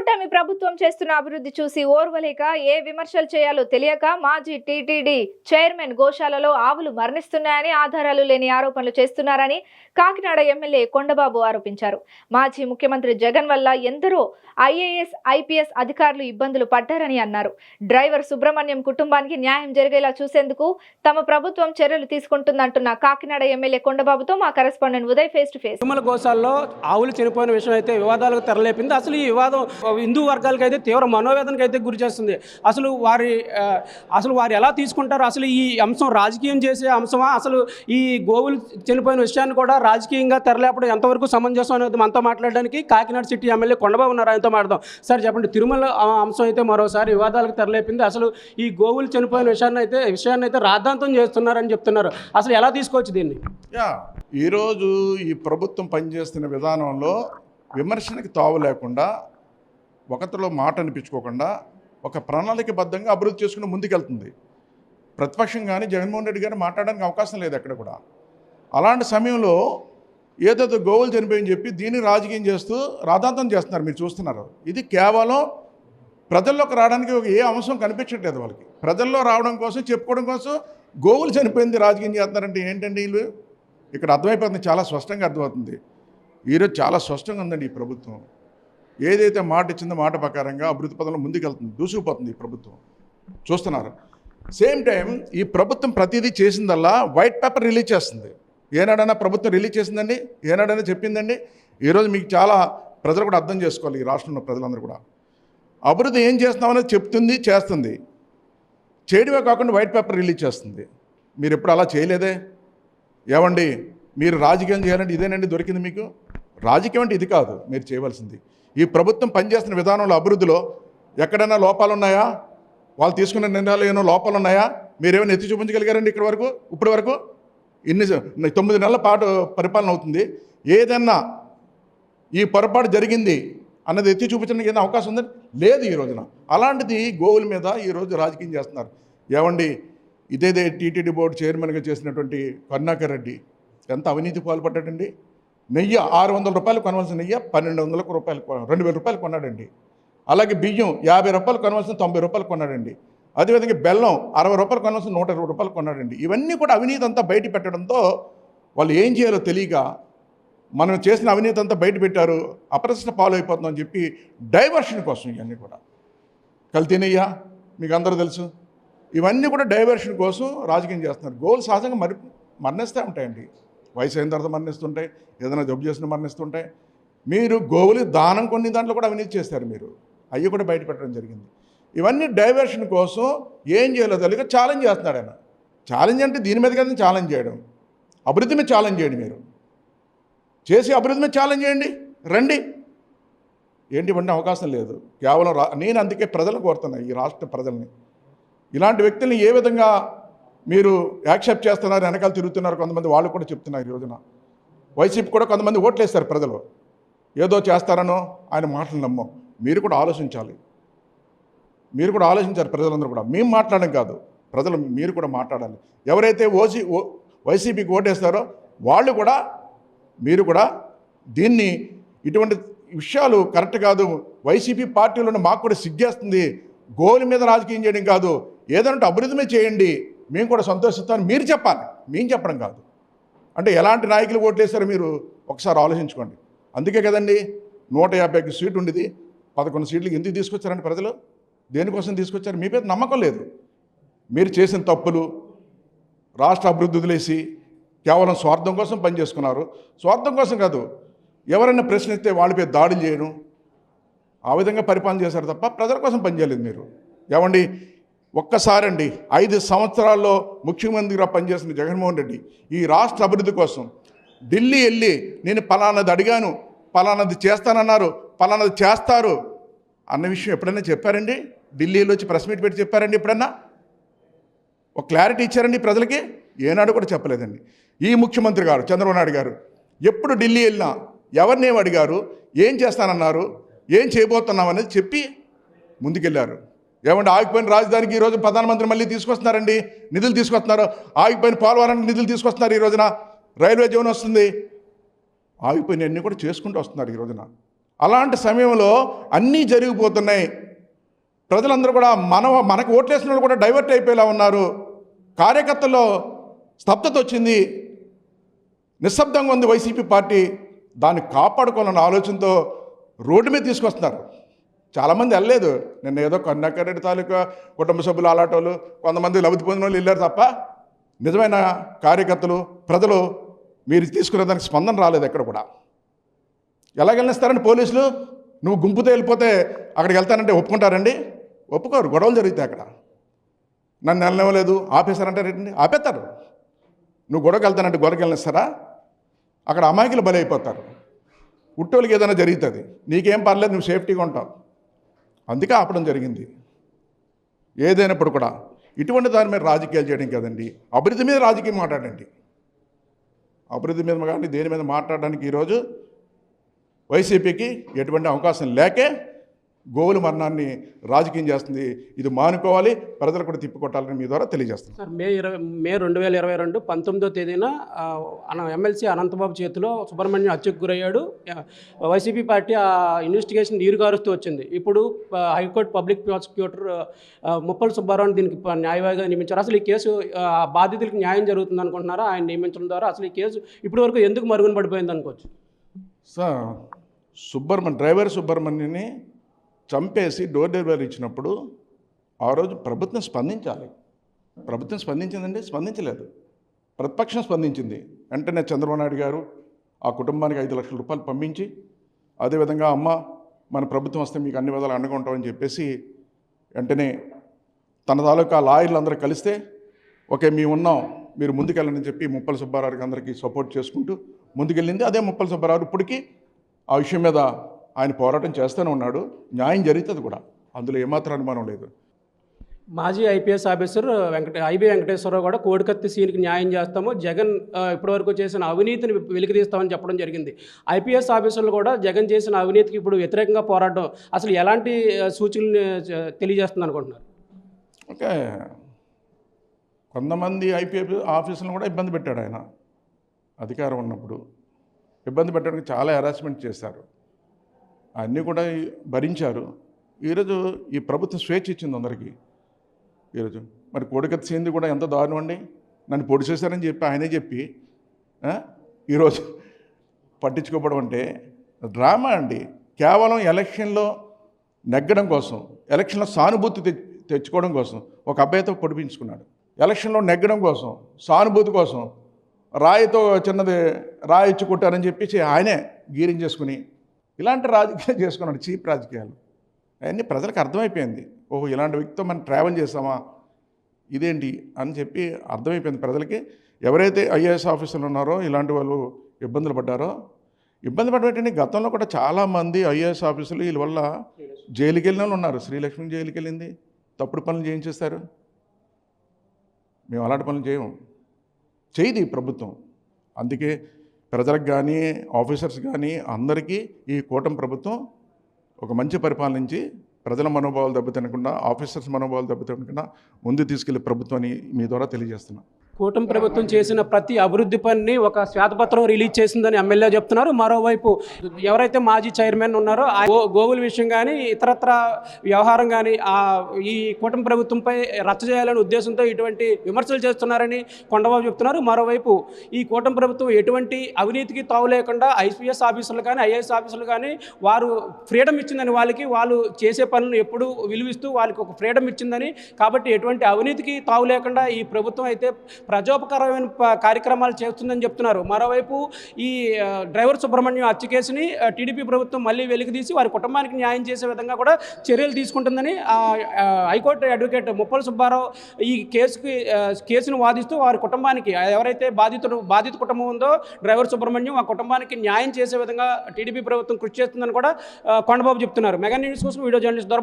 కూటమి ప్రభుత్వం చేస్తున్న అభివృద్ధి చూసి ఓర్వలేక ఏ విమర్శలు చేయాలో తెలియక మాజీ టీటీడీ చైర్మన్ గోశాలలో ఆవులు మరణిస్తున్నాయని ఆధారాలు లేని ఆరోపణలు చేస్తున్నారని కాకినాడ ఎమ్మెల్యే కొండబాబు ఆరోపించారు. మాజీ ముఖ్యమంత్రి జగన్ వల్ల ఎందరో ఐఏఎస్ ఐపీఎస్ అధికారులు ఇబ్బందులు పడ్డారని అన్నారు. డ్రైవర్ సుబ్రహ్మణ్యం కుటుంబానికి న్యాయం జరిగేలా చూసేందుకు తమ ప్రభుత్వం చర్యలు తీసుకుంటుందంటున్న కాకినాడ ఎమ్మెల్యే కొండబాబుతో మా correspondent Uday face to face. Tirumala గోశాలలో ఆవులు చనిపోయిన విషయం అయితే వివాదాలకు తెరలేపింది. అసలు ఈ వివాదం హిందూ వర్గాలకి అయితే తీవ్ర మనోవేదనకు అయితే గురి చేస్తుంది. అసలు వారి అసలు వారు ఎలా తీసుకుంటారు? అసలు ఈ అంశం రాజకీయం చేసే అంశమా? అసలు ఈ గోవులు చనిపోయిన విషయాన్ని కూడా రాజకీయంగా తెరలేపడం ఎంతవరకు సమంజసం అనేది మనతో మాట్లాడడానికి కాకినాడ సిటీ ఎమ్మెల్యే కొండబాబు ఉన్నారు. మాట్లాడదాం. సార్ చెప్పండి తిరుమల అంశం అయితే మరోసారి వివాదాలకు తెరలేపింది. అసలు ఈ గోవులు చనిపోయిన విషయాన్ని అయితే విషయాన్ని అయితే రాద్ధాంతం చేస్తున్నారని చెప్తున్నారు. అసలు ఎలా తీసుకోవచ్చు దీన్ని? యా ఈరోజు ఈ ప్రభుత్వం పనిచేస్తున్న విధానంలో విమర్శనకి తావు లేకుండా ఒకరిలో మాట అనిపించుకోకుండా ఒక ప్రణాళికబద్ధంగా అభివృద్ధి చేసుకుని ముందుకెళ్తుంది. ప్రతిపక్షం కానీ జగన్మోహన్ రెడ్డి గారు మాట్లాడడానికి అవకాశం లేదు ఎక్కడ కూడా. అలాంటి సమయంలో ఏదేదో గోవులు చనిపోయని చెప్పి దీన్ని రాజకీయం చేస్తూ రాధాంతం చేస్తున్నారు మీరు చూస్తున్నారు. ఇది కేవలం ప్రజల్లోకి రావడానికి ఒక ఏ అంశం కనిపించట్లేదు వాళ్ళకి. ప్రజల్లో రావడం కోసం చెప్పుకోవడం కోసం గోవులు చనిపోయింది రాజకీయం చేస్తున్నారంటే ఏంటండి వీళ్ళు? ఇక్కడ అర్థమైపోతుంది చాలా స్పష్టంగా అర్థమవుతుంది. ఈరోజు చాలా స్పష్టంగా ఉందండి ఈ ప్రభుత్వం. ఏదైతే మాట ఇచ్చిందో మాట ప్రకారంగా అభివృద్ధి పదంలో ముందుకెళ్తుంది దూసుకుపోతుంది ఈ ప్రభుత్వం. చూస్తున్నారు. సేమ్ టైం ఈ ప్రభుత్వం ప్రతిదీ చేసిందల్లా వైట్ పేపర్ రిలీజ్ చేస్తుంది. ఏనాడైనా ప్రభుత్వం రిలీజ్ చేసిందండి? ఏనాడైనా చెప్పిందండి? ఈరోజు మీకు చాలా ప్రజలు కూడా అర్థం చేసుకోవాలి ఈ రాష్ట్రంలో ప్రజలందరూ కూడా. అభివృద్ధి ఏం చేస్తున్నామనేది చెప్తుంది చేస్తుంది. చేయడమే కాకుండా వైట్ పేపర్ రిలీజ్ చేస్తుంది. మీరు ఎప్పుడు అలా చేయలేదే? ఏమండి? మీరు రాజకీయం చేయాలంటే ఇదేనండి దొరికింది మీకు? రాజకీయం అంటే ఇది కాదు మీరు చేయవలసింది. ఈ ప్రభుత్వం పనిచేస్తున్న విధానంలో అభివృద్ధిలో ఎక్కడైనా లోపాలు ఉన్నాయా వాళ్ళు తీసుకున్న నిర్ణయాలు ఏమైనా లోపాలు ఉన్నాయా మీరేమైనా ఎత్తి చూపించగలిగారండి ఇక్కడి వరకు ఇప్పటి వరకు? ఇన్ని తొమ్మిది నెలల పాటు పరిపాలన అవుతుంది. ఏదన్నా ఈ పొరపాటు జరిగింది అన్నది ఎత్తి చూపించడానికి ఏదైనా అవకాశం ఉందని లేదు ఈ రోజున. అలాంటిది గోవుల మీద ఈరోజు రాజకీయం చేస్తున్నారు. ఏమండి ఇదేదే టీటీడీ బోర్డు చైర్మన్గా చేసినటువంటి కరుణాకర్ రెడ్డి ఎంత అవినీతి పాల్పడ్డాడండి? నెయ్యి ఆరు వందల రూపాయలు కొనవలసిన నెయ్యి పన్నెండు వందల రూపాయలు రెండు వేల రూపాయలు కొన్నాడండి. అలాగే బియ్యం యాభై రూపాయలు కొనవలసిన తొంభై రూపాయలు కొన్నాడండి. అదేవిధంగా బెల్లం అరవై రూపాయలు కొనవలసిన నూట ఇరవై రూపాయలు కొన్నాడండి. ఇవన్నీ కూడా అవినీతి అంతా బయట పెట్టడంతో వాళ్ళు ఏం చేయాలో తెలియక మనం చేసిన అవినీతి అంతా బయట పెట్టారు అప్రశ్న పాలు అయిపోతుందని చెప్పి డైవర్షన్ కోసం ఇవన్నీ కూడా. కల్తీనయ్యా మీకు అందరూ తెలుసు. ఇవన్నీ కూడా డైవర్షన్ కోసం రాజకీయం చేస్తున్నారు. గోల్ సహజంగా మరి మరణిస్తూ ఉంటాయండి. వయసు అయిన తర్వాత మరణిస్తుంటాయి ఏదైనా జబ్బు చేసిన మరణిస్తుంటాయి మీరు గోవులు దానం కొన్ని దాంట్లో కూడా అవినీతి చేస్తారు మీరు. అవి కూడా బయట పెట్టడం జరిగింది. ఇవన్నీ డైవర్షన్ కోసం ఏం చేయాలో తెలియక ఛాలెంజ్ చేస్తున్నాడు ఆయన. ఛాలెంజ్ అంటే దీని మీద కదా ఛాలెంజ్ చేయడం. అభివృద్ధి మీద ఛాలెంజ్ చేయండి మీరు. చేసి అభివృద్ధి మీద ఛాలెంజ్ చేయండి. రండి. ఏంటి ఇవ్వండి అవకాశం లేదు. కేవలం రా నేను అందుకే ప్రజలను కోరుతున్నాను ఈ రాష్ట్ర ప్రజల్ని. ఇలాంటి వ్యక్తుల్ని ఏ విధంగా మీరు యాక్సెప్ట్ చేస్తున్నారు వెనకాల తిరుగుతున్నారు కొంతమంది వాళ్ళు కూడా చెప్తున్నారు ఈ రోజున. వైసీపీ కూడా కొంతమంది ఓట్లేస్తారు ప్రజలు. ఏదో చేస్తారనో ఆయన మాటలు నమ్మం. మీరు కూడా ఆలోచించాలి. మీరు కూడా ఆలోచించారు ప్రజలందరూ కూడా. మేము మాట్లాడడం కాదు. ప్రజలు మీరు కూడా మాట్లాడాలి. ఎవరైతే ఓసీ ఓ వైసీపీకి ఓటేస్తారో వాళ్ళు కూడా మీరు కూడా దీన్ని ఇటువంటి విషయాలు కరెక్ట్ కాదు. వైసీపీ పార్టీలను మాకు కూడా సిగ్గేస్తుంది. గోలు మీద రాజకీయం చేయడం కాదు. ఏదంటే అభివృద్ధి చేయండి. మేము కూడా సంతోషిస్తామని మీరు చెప్పాలి. మేము చెప్పడం కాదు. అంటే ఎలాంటి నాయకులు ఓట్లేసారో మీరు ఒకసారి ఆలోచించుకోండి. అందుకే కదండి నూట యాభైకి సీటు ఉండేది. పదకొండు సీట్లకి ఎందుకు తీసుకొచ్చారండి ప్రజలు? దేనికోసం తీసుకొచ్చారు? మీ మీద నమ్మకం లేదు. మీరు చేసిన తప్పులు రాష్ట్ర అభివృద్ధి వదిలేసి కేవలం స్వార్థం కోసం పనిచేసుకున్నారు స్వార్థం కోసం కాదు. ఎవరైనా ప్రశ్నిస్తే వాళ్ళపై దాడులు చేయడం ఆ విధంగా పరిపాలన చేశారు తప్ప ప్రజల కోసం పనిచేయలేదు మీరు. ఏమండి? ఒక్కసారండి ఐదు సంవత్సరాల్లో ముఖ్యమంత్రిగా పనిచేసిన జగన్మోహన్ రెడ్డి ఈ రాష్ట్ర అభివృద్ధి కోసం ఢిల్లీ వెళ్ళి నేను పలానాది అడిగాను పలానాది చేస్తానన్నారు పలానాది చేస్తారు అన్న విషయం ఎప్పుడైనా చెప్పారండి? ఢిల్లీలో వచ్చి ప్రెస్ మీట్ పెట్టి చెప్పారండి ఎప్పుడన్నా? ఒక క్లారిటీ ఇచ్చారండి ప్రజలకి? ఏనాడు కూడా చెప్పలేదండి. ఈ ముఖ్యమంత్రి గారు చంద్రబాబు నాయుడు గారు ఎప్పుడు ఢిల్లీ వెళ్ళినా ఎవరిని అడిగారు ఏం చేస్తానన్నారు ఏం చేయబోతున్నాం అనేది చెప్పి ముందుకెళ్ళారు ఏమంటే ఆగిపోయిన రాజధానికి ఈరోజు ప్రధానమంత్రి మళ్ళీ తీసుకొస్తున్నారండి? నిధులు తీసుకొస్తున్నారు. ఆగిపోయిన పోలవరానికి నిధులు తీసుకొస్తున్నారు ఈ రోజున. రైల్వే జీవనం వస్తుంది. ఆగిపోయినవన్నీ కూడా చేసుకుంటూ వస్తున్నారు ఈ రోజున. అలాంటి సమయంలో అన్నీ జరిగిపోతున్నాయి. ప్రజలందరూ కూడా మన మనకు ఓట్లేసిన వాళ్ళు కూడా డైవర్ట్ అయిపోయేలా ఉన్నారు. కార్యకర్తల్లో స్తబ్దత వచ్చింది. నిశ్శబ్దంగా ఉంది వైసీపీ పార్టీ. దాన్ని కాపాడుకోవాలన్న ఆలోచనతో రోడ్డు మీద తీసుకొస్తున్నారు. చాలామంది వెళ్ళలేదు. నిన్న ఏదో కన్యాకరెడ్డి తాలూకా కుటుంబ సభ్యులు అలాటోళ్ళు కొంతమంది లబ్ధి పొందిన వాళ్ళు వెళ్ళారు తప్ప నిజమైన కార్యకర్తలు ప్రజలు మీరు తీసుకునే దానికి స్పందన రాలేదు ఎక్కడ కూడా. ఎలా వెళ్ళిస్తారండి పోలీసులు? నువ్వు గుంపుతో వెళ్ళిపోతే అక్కడికి వెళ్తానంటే ఒప్పుకుంటారండి? ఒప్పుకోరు గొడవలు జరుగుతాయి అక్కడ. నన్ను వెళ్ళనివ్వలేదు ఆపేశారంటారేంటి ఆపేస్తారు. నువ్వు గొడవకి వెళ్తానంటే గొడవకి వెళ్ళిస్తారా అక్కడ అమాయకులు బలైపోతారు. అయిపోతారు ఉట్టోళ్ళకి ఏదైనా జరుగుతుంది. నీకేం పర్లేదు నువ్వు సేఫ్టీగా ఉంటావు. అందుకే ఆపడం జరిగింది. ఏదైనప్పుడు కూడా ఇటువంటి దాని మీద రాజకీయాలు చేయడం కదండి. అభివృద్ధి మీద రాజకీయం మాట్లాడండి. అభివృద్ధి మీద కానీ దేని మీద మాట్లాడడానికి ఈరోజు వైసీపీకి ఎటువంటి అవకాశం లేకే గోవుల మరణాన్ని రాజకీయం చేస్తుంది. ఇది మానుకోవాలి ప్రజలు కూడా తిప్పికొట్టాలని మీ ద్వారా తెలియజేస్తుంది సార్ మే ఇరవై మే రెండు వేల ఇరవై రెండు పంతొమ్మిదో తేదీన ఎమ్మెల్సీ అనంతబాబు చేతిలో సుబ్రహ్మణ్యం హత్యకు గురయ్యాడు. వైసీపీ పార్టీ ఆ ఇన్వెస్టిగేషన్ నీరుగారుస్తూ వచ్చింది. ఇప్పుడు హైకోర్టు పబ్లిక్ ప్రాసిక్యూటర్ ముప్పల సుబ్బారావుని దీనికి న్యాయవాదిగా నియమించారు. అసలు ఈ కేసు ఆ, బాధితులకు న్యాయం జరుగుతుంది అనుకుంటున్నారా? ఆయన నియమించడం ద్వారా అసలు ఈ కేసు ఇప్పటి వరకు ఎందుకు మరుగున పడిపోయింది అనుకోవచ్చు? సార్ సుబ్రహ్మణ్యం డ్రైవర్ సుబ్రహ్మణ్యుని చంపేసి డోర్ డెలివరీ ఇచ్చినప్పుడు ఆ రోజు ప్రభుత్వం స్పందించాలి. ప్రభుత్వం స్పందించిందండి స్పందించలేదు. ప్రతిపక్షం స్పందించింది. వెంటనే చంద్రబాబు నాయుడు గారు ఆ కుటుంబానికి ఐదు లక్షల రూపాయలు పంపించి అదేవిధంగా అమ్మ మన ప్రభుత్వం వస్తే మీకు అన్ని విధాలు అండగా ఉంటామని చెప్పేసి వెంటనే తన తాలూకా లాయర్లు అందరూ కలిస్తే ఓకే మేము ఉన్నాం మీరు ముందుకెళ్ళండి చెప్పి ముప్పల సుబ్బారావుకి అందరికీ సపోర్ట్ చేసుకుంటూ ముందుకెళ్ళింది. అదే ముప్పల సుబ్బారావు ఇప్పటికీ ఆ విషయం మీద ఆయన పోరాటం చేస్తూనే ఉన్నాడు. న్యాయం జరుగుతుంది కూడా. అందులో ఏమాత్రం అనుమానం లేదు. మాజీ IPS officer Venkata IB Venkateswararao కూడా కోడికత్తి సీన్కి న్యాయం చేస్తాము. జగన్ ఇప్పటివరకు చేసిన అవినీతిని వెలికితీస్తామని చెప్పడం జరిగింది. ఐపీఎస్ ఆఫీసర్లు కూడా జగన్ చేసిన అవినీతికి ఇప్పుడు వ్యతిరేకంగా పోరాడడం అసలు ఎలాంటి సూచనలు తెలియజేస్తుంది అనుకుంటున్నారు? ఓకే కొంతమంది ఐపీఎఫ్ ఆఫీసులను కూడా ఇబ్బంది పెట్టాడు ఆయన. అధికారం ఉన్నప్పుడు. ఇబ్బంది పెట్టడానికి చాలా హెరాస్మెంట్ చేశారు. అన్నీ కూడా భరించారు. ఈరోజు ఈ ప్రభుత్వం స్వేచ్ఛ ఇచ్చింది అందరికీ. ఈరోజు మరి కోడికత్తి సీంది కూడా ఎంత దారుణం అండి నన్ను పొడి చేశారని చెప్పి ఆయనే చెప్పి ఈరోజు పట్టించుకోవడం అంటే డ్రామా అండి. కేవలం ఎలక్షన్లో నెగ్గడం కోసం ఎలక్షన్లో సానుభూతి తె తెచ్చుకోవడం కోసం ఒక అబ్బాయితో పొడిపించుకున్నాడు. ఎలక్షన్లో నెగ్గడం కోసం సానుభూతి కోసం రాయితో చిన్నది రాయి ఇచ్చి కొట్టారని చెప్పేసి ఆయనే గీరించేసుకుని ఇలాంటి రాజకీయాలు చేసుకున్నాడు చీప్ రాజకీయాలు. అవన్నీ ప్రజలకు అర్థమైపోయింది. ఓహో ఇలాంటి వ్యక్తితో మనం ట్రావెల్ చేస్తామా? ఇదేంటి? అని చెప్పి అర్థమైపోయింది ప్రజలకి. ఎవరైతే ఐఏఎస్ ఆఫీసర్లు ఉన్నారో ఇలాంటి వాళ్ళు ఇబ్బందులు పడ్డారో ఇబ్బంది పడబెట్టండి గతంలో కూడా చాలామంది ఐఏఎస్ ఆఫీసర్లు వీళ్ళ వల్ల జైలుకి వెళ్ళిన వాళ్ళు ఉన్నారు. శ్రీలక్ష్మి జైలుకి వెళ్ళింది. తప్పుడు పనులు చేయించేస్తారు. మేము అలాంటి పనులు చేయము. చేయదు ప్రభుత్వం. అందుకే ప్రజలకు కానీ ఆఫీసర్స్ కానీ అందరికీ ఈ కూటమి ప్రభుత్వం ఒక మంచి పరిపాలనించి ప్రజల మనోభావాలు దెబ్బతినకుండా ఆఫీసర్స్ మనోభావాలు దెబ్బతినకుండా ముందు తీసుకెళ్ళే ప్రభుత్వాన్ని మీ ద్వారా తెలియజేస్తున్నాను కూటమి ప్రభుత్వం చేసిన ప్రతి అభివృద్ధి పనిని ఒక శ్వేతపత్రం రిలీజ్ చేసిందని ఎమ్మెల్యే చెప్తున్నారు. మరోవైపు ఎవరైతే మాజీ చైర్మన్ ఉన్నారో ఆ గో- విషయం కానీ ఇతరత్ర వ్యవహారం కానీ ఆ ఈ కూటమి ప్రభుత్వంపై రచ్చ చేయాలనే ఉద్దేశంతో ఇటువంటి విమర్శలు చేస్తున్నారని కొండబాబు చెప్తున్నారు. మరోవైపు ఈ కూటమి ప్రభుత్వం ఎటువంటి అవినీతికి తావు లేకుండా ఐపీఎస్ ఆఫీసులు కానీ ఐఏఎస్ ఆఫీసులు కానీ వారు ఫ్రీడమ్ ఇచ్చిందని వాళ్ళకి వాళ్ళు చేసే పనులను ఎప్పుడు విలువిస్తూ వాళ్ళకి ఒక ఫ్రీడమ్ ఇచ్చిందని కాబట్టి ఎటువంటి అవినీతికి తావు లేకుండా ఈ ప్రభుత్వం అయితే ప్రజోపకరమైన కార్యక్రమాలు చేస్తుందని చెప్తున్నారు. మరోవైపు ఈ డ్రైవర్ సుబ్రహ్మణ్యం హత్య కేసుని టీడీపీ ప్రభుత్వం మళ్ళీ వెలికితీసి వారి కుటుంబానికి న్యాయం చేసే విధంగా కూడా చర్యలు తీసుకుంటుందని హైకోర్టు అడ్వకేట్ ముప్పల సుబ్బారావు ఈ కేసుకి కేసును వాదిస్తూ వారి కుటుంబానికి ఎవరైతే బాధితుడు బాధిత కుటుంబం ఉందో డ్రైవర్ సుబ్రహ్మణ్యం ఆ కుటుంబానికి న్యాయం చేసే విధంగా టీడీపీ ప్రభుత్వం కృషి చేస్తుందని కూడా కొండబాబు చెప్తున్నారు. మెగా న్యూస్ కోసం వీడియో జర్నలిస్ట్ దొర